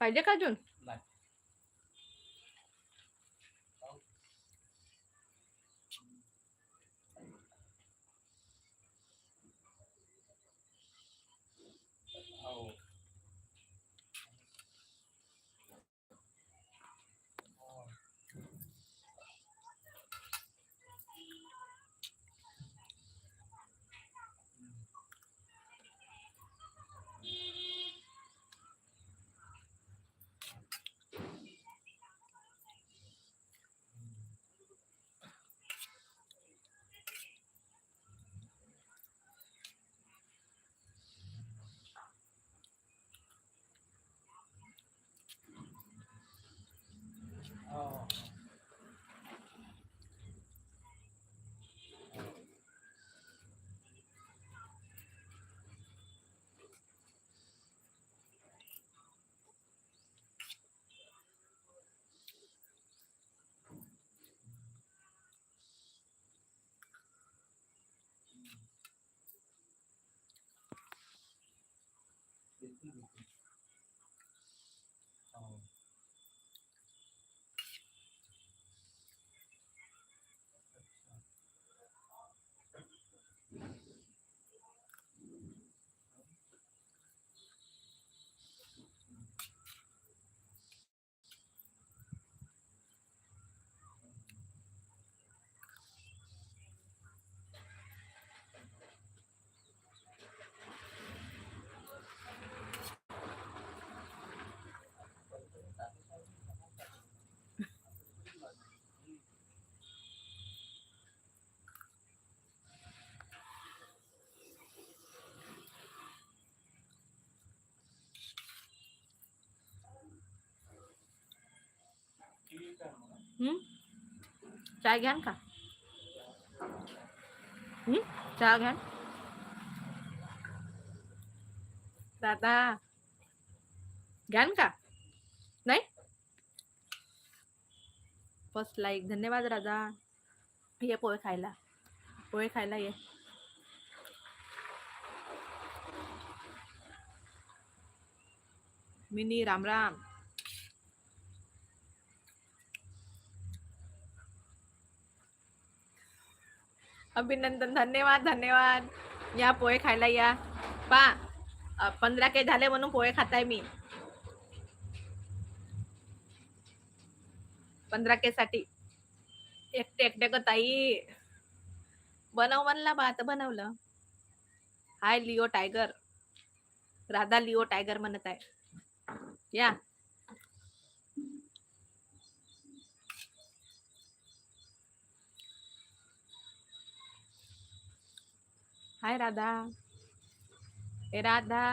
पाहिजे का अजून चाय घ्यान का? हम्म? चहा घ्यान. दादा घ्यान का? नाही? फर्स्ट लाईक धन्यवाद राजा. ये पोहे खायला. पोहे खायला ये. मिनी राम राम. अभिनंदन धन्यवाद धन्यवाद. या पोहे खायला या. पा पंधरा के झाले म्हणून पोहे खाताय मी. पंधरा के साठी. एकटे एकटे ग ताई. बनव म्हणला बा आता बनवलं. Hi Leo Tiger. Radha Leo Tiger म्हणत आहे. या. हाय राधा ए राधा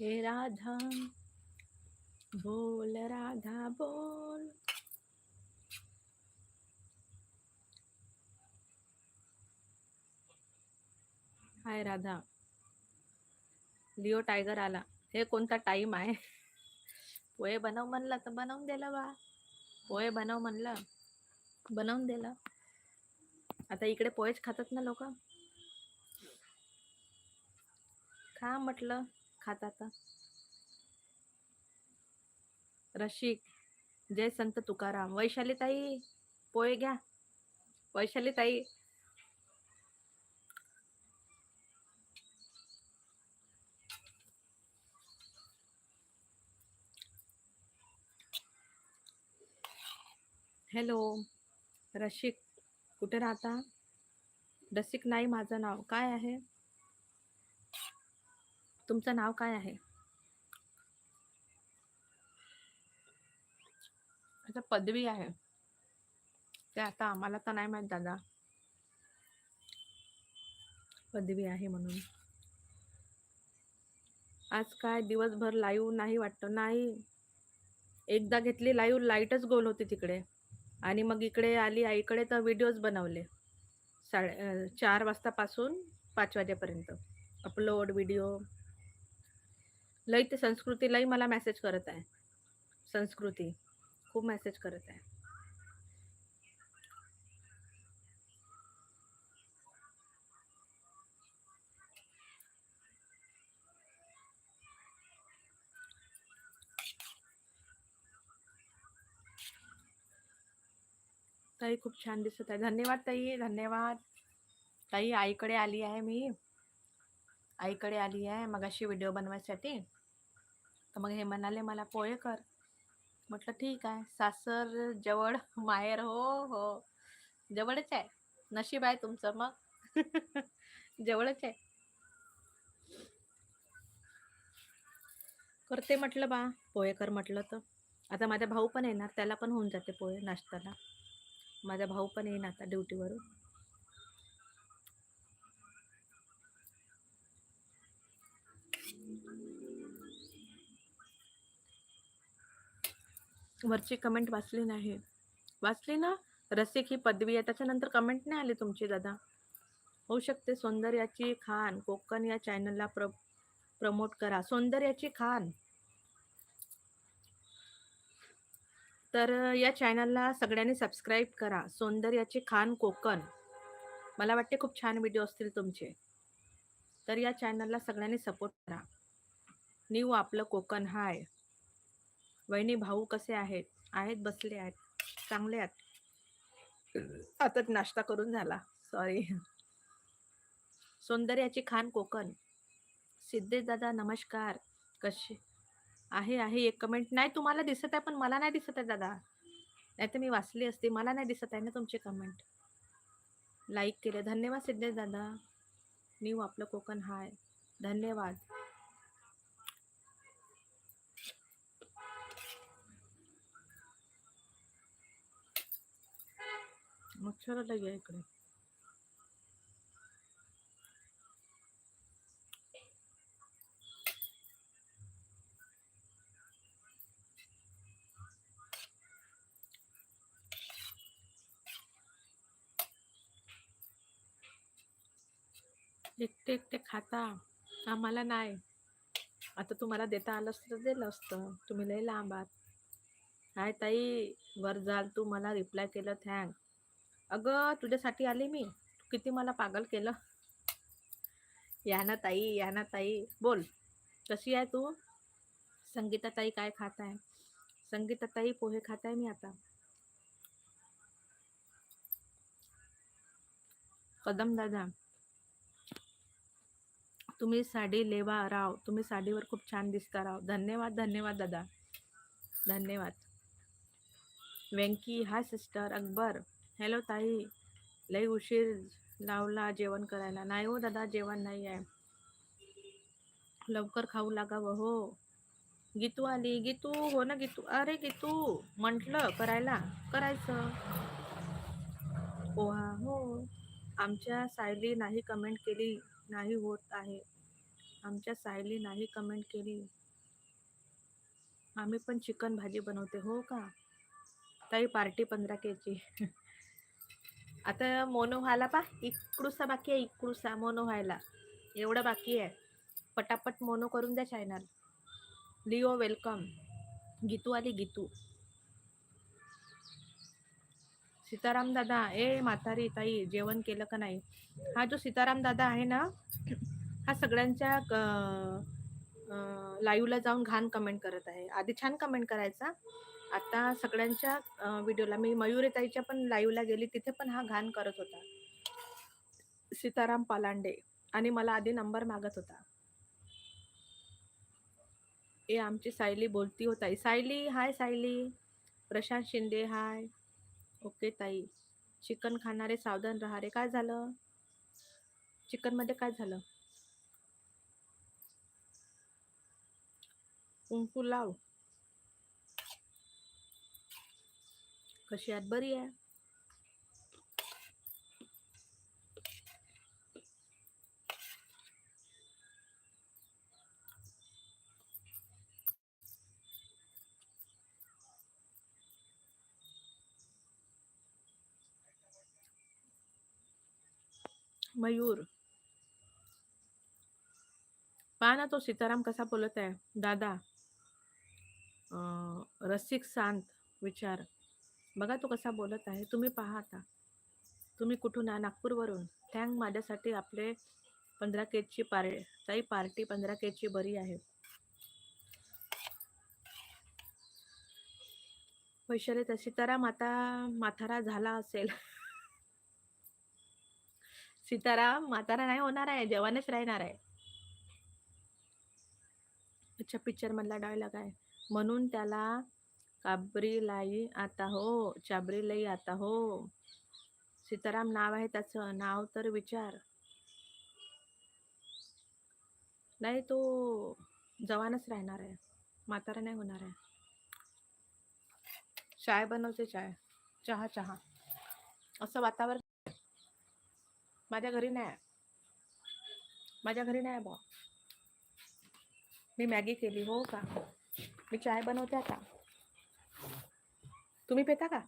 हे राधा बोल राधा बोल हाय राधा. लिओ टायगर आला. हे कोणता टाइम आहे? पोहे बनव म्हणलं तर बनवून दिलं बा. पोहे बनव म्हणलं. बनवून दिलं. आता इकडे पोहेच खातात ना लोक. खा म्हटलं. खातात आता. रशिक जय संत तुकाराम. वैशाली ताई पोहे घ्या. वैशाली ताई हॅलो रसिक कुठे राहता? रसिक नाही माझं नाव काय आहे? तुमचं नाव काय आहे? अच्छा पदवी आहे. ते आता आम्हाला तर नाही माहीत दादा. पदवी आहे म्हणून. आज काय दिवसभर लाईव्ह नाही वाटतं? नाही. एकदा घेतली लाईव्ह लाईटच गोल होती तिकडे. आणि मग इकडे आली आईकडे तर व्हिडिओज बनवले. साडे चार वाजतापासून पाच वाजेपर्यंत. अपलोड व्हिडिओ लई ते संस्कृती लई मला मेसेज करत आहे. संस्कृती. खूप मेसेज करत आहे. ताई खूप छान दिसत आहे. धन्यवाद ताई धन्यवाद. ताई आईकडे आली आहे मी. आईकडे आली आहे मगाशी व्हिडिओ बनवायसाठी. तर मग हे म्हणाले मला पोहे कर. म्हटलं ठीक आहे. सासर जवळ माहेर हो हो. जवळच आहे. नशीब आहे तुमचं मग. जवळच आहे. करते म्हटलं बा. पोहे कर म्हटलं तर. आता माझा भाऊ पण येणार त्याला पण होऊन जाते पोहे नाश्त्याला. माझा भाऊ पण येईन आता ड्युटीवरून. वरची कमेंट वाचली नाही. वाचली ना? रसिक ही पदवी आहे. त्याच्यानंतर कमेंट नाही आली तुमची दादा? होऊ शकते. सौंदर्याची खान कोकण या चॅनलला प्र प्रमोट करा. सौंदर्याची खान. तर या चॅनलला सगळ्यांनी सबस्क्राईब करा. सौंदर्याचे खान कोकण. मला वाटते खूप छान व्हिडिओ असतील तुमचे. तर या चॅनलला सगळ्यांनी सपोर्ट करा. न्यू आपलं कोकण हाय. वहिनी भाऊ कसे आहेत? आहेत बसले आहेत. चांगले आहेत. आता नाश्ता करून झाला. सॉरी सौंदर्याची खान कोकण. सिद्धेश दादा नमस्कार. कसे आहे आहे. एक कमेंट नाही तुम्हाला दिसत आहे पण मला नाही दिसत आहे दादा. नाही तर मी वाचली असती. मला नाही दिसत आहे ना तुमची कमेंट लाईक केले. धन्यवाद सिद्धेश दादा. न्यू आपलं कोकण हाय. धन्यवाद. मच्छर लगे इकडे एकटे एकटे खाता. आम्हाला नाही. आता तुम्हाला देता आलं असतं तर दिलं असतं. तुम्ही लय लांब आहात. हाय ताई वर जाल तू. मला रिप्लाय केलं थँक अगं तुझ्यासाठी आले मी. तू किती मला पागल केलं? या ना ताई या ना ताई. बोल. कशी आहे तू? संगीता ताई काय खात आहे संगीता ताई पोहे खात आहे मी आता. कदम दादा तुम्ही साडी लेवा राव. तुम्ही साडीवर खूप छान दिसता राव. धन्यवाद धन्यवाद दादा. धन्यवाद. Venky hi sister Akbar. Hello ताई. लई उशीर लावला जेवण करायला. नाही हो दादा जेवण नाही आहे. लवकर खाऊ लागावं हो. गीतू आली. गीतू हो ना गीतू. अरे गीतू म्हटलं करायला. करायचं. पोहा हो. आमच्या सायली नाही कमेंट केली. नाही होत आहे. आमच्या सायली नाही कमेंट केली. आम्ही पण चिकन भाजी बनवते हो का? ताई पार्टी पंधरा केची आता मोनो व्हायला पा इकडूसा बाकी आहे इकडूसा मोनो व्हायला. एवढं बाकी आहे. पटापट मोनो करून द्या चॅनल लिओ वेलकम गीतू आली गीतू. सीताराम दादा ए म्हातारी ताई जेवण केलं का नाही? हा जो सीताराम दादा आहे ना हा सगळ्यांच्या लाईव्हला जाऊन घाण कमेंट करत आहे. आधी छान कमेंट करायचा. आता सगळ्यांच्या व्हिडिओला मी मयुरी ताईच्या पण लाईव्हला गेली तिथे पण हा घाण करत होता. सीताराम पालांडे आणि मला आधी नंबर मागत होता. ए आमची सायली बोलती होता Sayali hi Sayali. Prashant Shinde hi. Okay ताई. चिकन खाणारे सावधान राहा रे. काय झालं? चिकनमध्ये काय झालं? कुंकू लाव. कशी आहात बरी आहे? मयूर. पहा ना तो सीताराम कसा बोलत आहे. दादा रसिक शांत विचार. बघा तो कसा बोलत आहे. तुम्ही पहा आता. तुम्ही कुठून आहे? नागपूरवरून. थँक माझ्यासाठी आपले पंधरा केजची पार ताई पार्टी पंधरा केजची बरी आहे. वैशाली तर सीताराम आता माथारा झाला असेल. सीताराम म्हातारा नाही होणार आहे जवानच राहणार आहे. अच्छा पिक्चर मधला डायलॉग आहे. म्हणून त्याला काबरी लाई आता हो चाबरी लाई आता हो. सीताराम नाव आहे त्याचं नाव तर विचार. नाही तो जवानच राहणार आहे म्हातारा नाही होणार आहे. चाय बनवते चाय. चहा चहा. असं वातावरण माझ्या घरी नाही. माझ्या घरी नाही बा मी मॅगी केली हो का मी चाय बनवते आता तुम्ही पेता का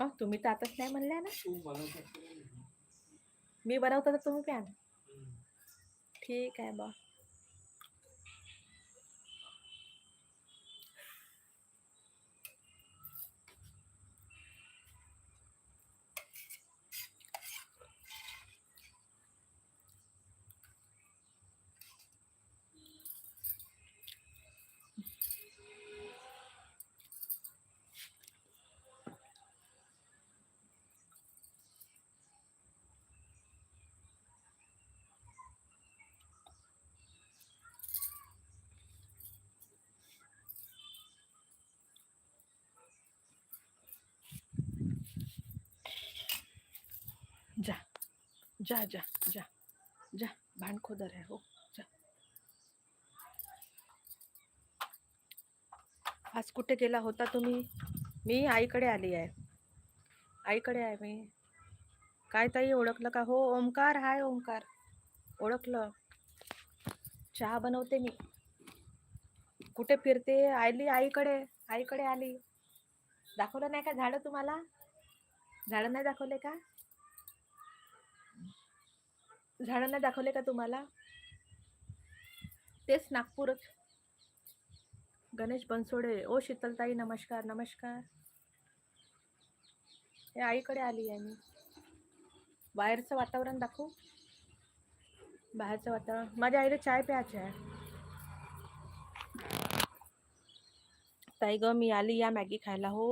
अ तुम्ही तर आताच नाही म्हणल्या ना. मी बनवतो तर तुम्ही प्यान. ठीक आहे बा जा जा जा जा जा भांडखोदर आहे हो जा. आज कुठे गेला होता तुम्ही? मी आईकडे आली आहे. आईकडे आहे मी. काय ताई ओळखलं का? हो ओंकार हाय ओंकार. ओळखलं. चहा बनवते मी. कुठे फिरते? आली आईकडे आईकडे आली. दाखवलं नाही का झाडं तुम्हाला? झाडं नाही दाखवले का? झाडांना दाखवले का तुम्हाला? तेच नागपूरच. गणेश बनसोडे ओ शीतलताई नमस्कार नमस्कार. हे आईकडे आली आहे मी. बाहेरचं वातावरण दाखवू? बाहेरचं वातावरण. माझ्या आईला चाय प्यायची आहे. ताई ग मी आली या मॅगी खायला हो.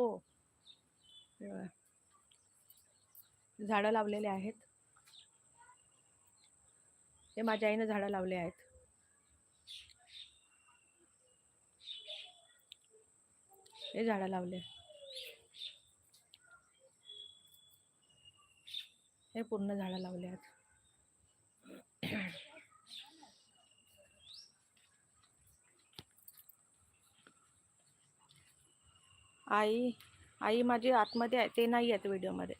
झाडं लावलेले आहेत. हे माझ्या आईनं झाडं लावले आहेत. हे झाडं लावले. हे पूर्ण झाडं लावले आहेत. आई आई माझी आतमध्ये आहे ते नाही आहेत व्हिडिओमध्ये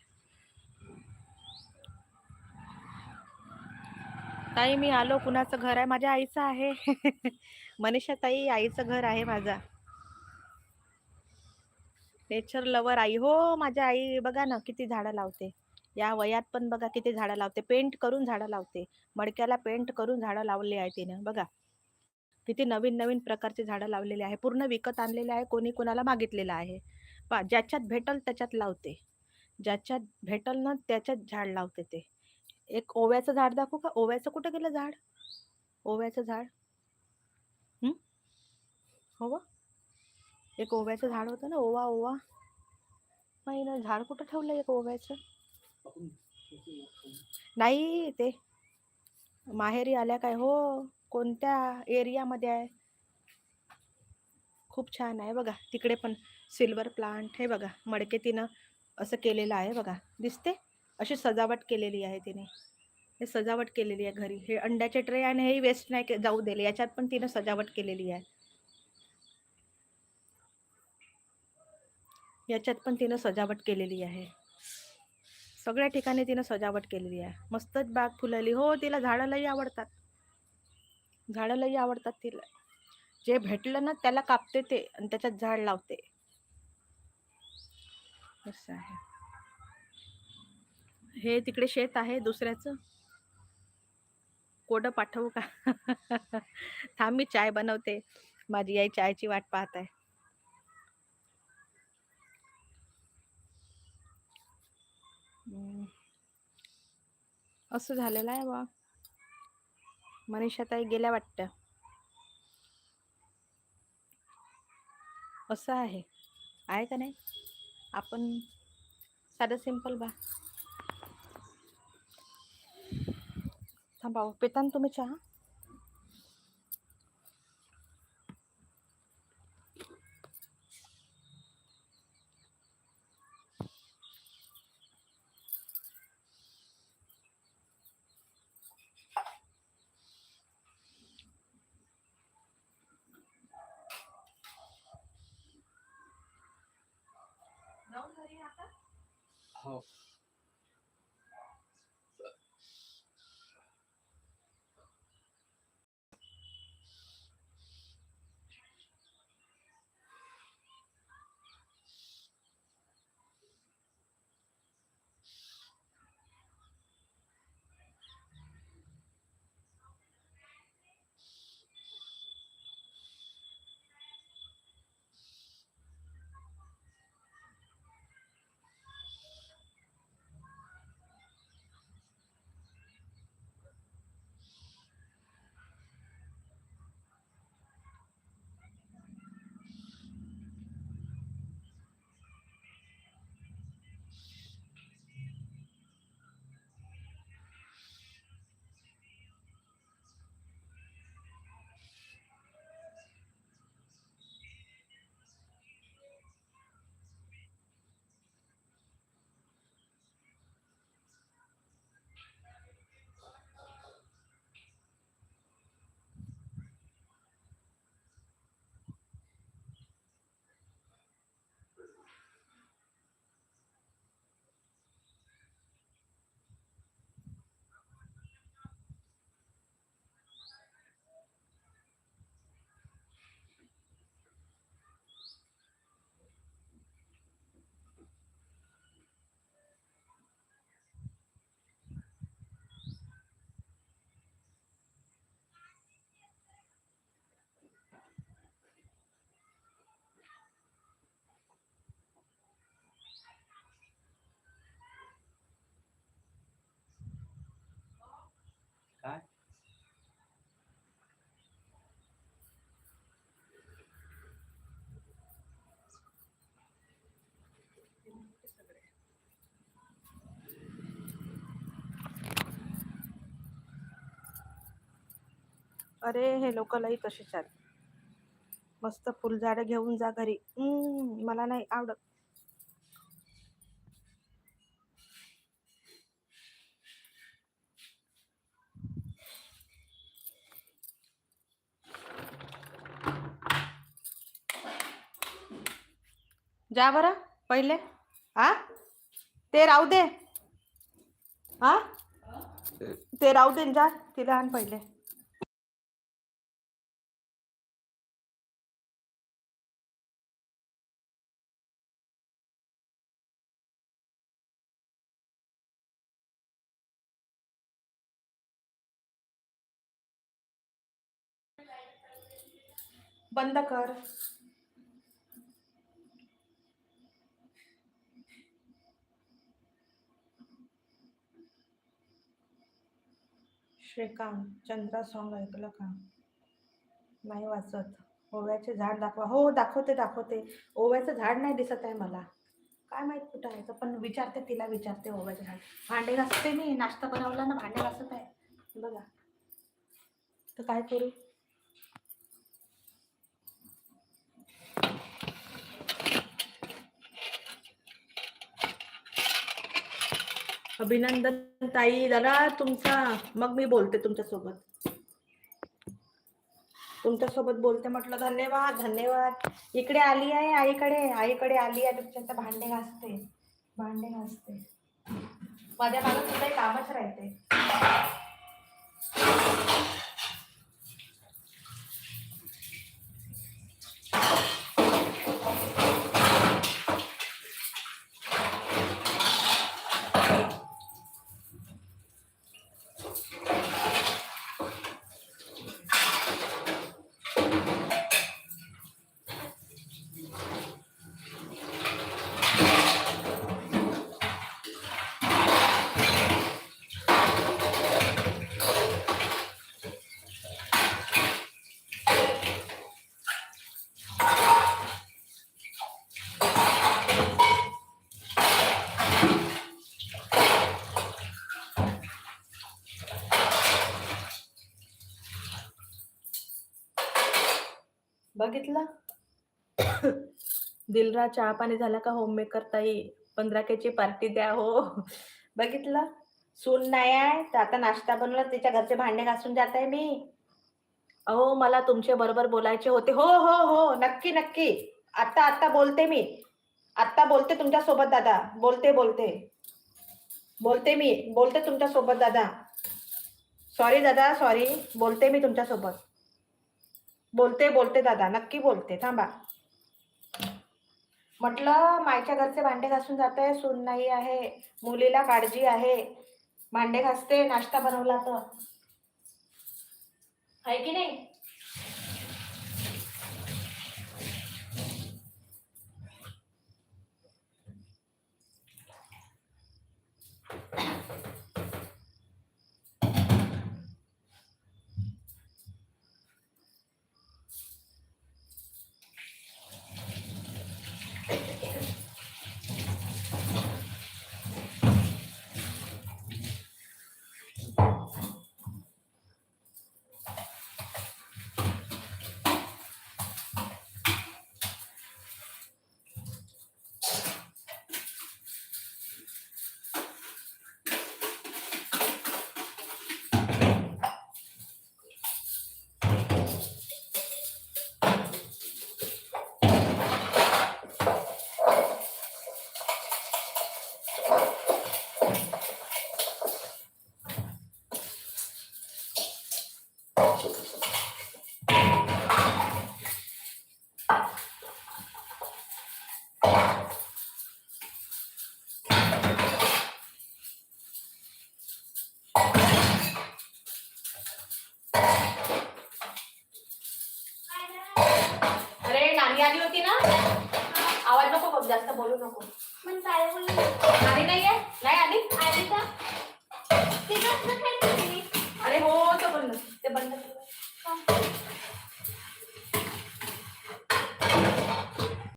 ताई मी आलो कुणाचं घर आहे? माझ्या आईचं आहे. मनीषा ताई आईचं घर आहे माझा. नेचर लवर आई. हो माझ्या आई बघा ना किती झाडं लावते. या वयात पण बघा किती झाडं लावते. पेंट करून झाडं लावते. मडक्याला पेंट करून झाडं लावली आहे तिनं बघा. किती नवीन नवीन प्रकारचे झाडं लावलेले आहे. पूर्ण विकत आणलेले आहे. कोणी कोणाला मागितलेलं आहे. पा ज्याच्यात भेटल त्याच्यात लावते. ज्याच्यात भेटल ना त्याच्यात झाड लावते ते. एक ओव्याचं झाड दाखवू का? ओव्याचं कुठं गेलं झाड? ओव्याचं झाड. हो? एक ओव्याचं झाड होतं ना ओवा ओवा. नाही ना झाड कुठं ठेवलं एक ओव्याचं? नाही ते माहेरी आल्या काय? हो कोणत्या एरियामध्ये आहे? खूप छान आहे बघा. तिकडे पण सिल्वर प्लांट हे बघा. मडके तिनं असं केलेलं आहे बघा. दिसते? अशी सजावट केलेली आहे तिने. हे सजावट केलेली आहे घरी. हे अंड्याचे ट्रे आणि हे वेस्ट नाही जाऊ दिले याच्यात पण तिनं सजावट केलेली आहे. याच्यात पण तिनं सजावट केलेली आहे. सगळ्या ठिकाणी तिनं सजावट केलेली आहे. मस्तच बाग फुलली. हो तिला झाडं लई आवडतात. झाडं लई आवडतात तिला. जे भेटलं ना त्याला कापते ते आणि त्याच्यात झाड लावते. असं आहे. हे तिकडे शेत आहे दुसऱ्याचं. कोड पाठवू का? थांब मी चाय बनवते. माझी आई चायची वाट पाहत आहे. असं झालेलं आहे बा. मनीषा ताई गेल्या वाटतं. असं आहे. आहे का नाही? आपण साधं सिंपल बा. थांबा पिता ना तुम्ही चहा? हो. अरे हे लोक लई तसेच आहेत मस्त फुलझाडं घेऊन जा घरी. हम्म, मला नाही आवडत. जा बरं पहिले. आ? ते राहू दे. हा? ते राहू दे जा तिला आण पहिले. बंद कर. श्रीकांत चंद्रा सॉन्ग ऐकलं का? नाही वाचत ओव्याचे झाड दाखवा. हो दाखवते दाखवते. ओव्याचं झाड नाही दिसत आहे मला. काय माहीत कुठं आहे तर पण विचारते तिला विचारते ओव्याचं झाड. भांडे घासते मी. नाश्ता बनवला ना भांडे घासत आहे. बघा. तर काय करू? अभिनंदन ताई. दादा तुमचा मग मी बोलते तुमच्यासोबत. तुमच्यासोबत बोलते म्हटलं धन्यवाद धन्यवाद. इकडे आली आहे आईकडे. आईकडे आली आहे. तुमच्या भांडे घासते. भांडे घासते. माझ्या मागे सुद्धा कामच राहते. बघितलं? दिलरा चहा पाणी झाला का होममेकर ताई? पंधरा केची पार्टी द्या हो. बघितलं? सून नाही आहे. तर आता नाश्ता बनवला. तिच्या घरचे भांडे घासून जात आहे मी. अहो मला तुमच्या बरोबर बोलायचे होते. हो हो हो. नक्की नक्की. आता आता बोलते मी. आता बोलते तुमच्यासोबत दादा. बोलते बोलते. बोलते मी. बोलते तुमच्यासोबत दादा. सॉरी दादा. सॉरी बोलते मी तुमच्यासोबत. बोलते बोलते दादा नक्की बोलते थांबा. म्हटलं मायच्या घरचे भांडे घासून जात आहे सून नाही आहे मुलीला काळजी आहे. भांडे घासते नाश्ता बनवला तर. आहे की नाही? Oh.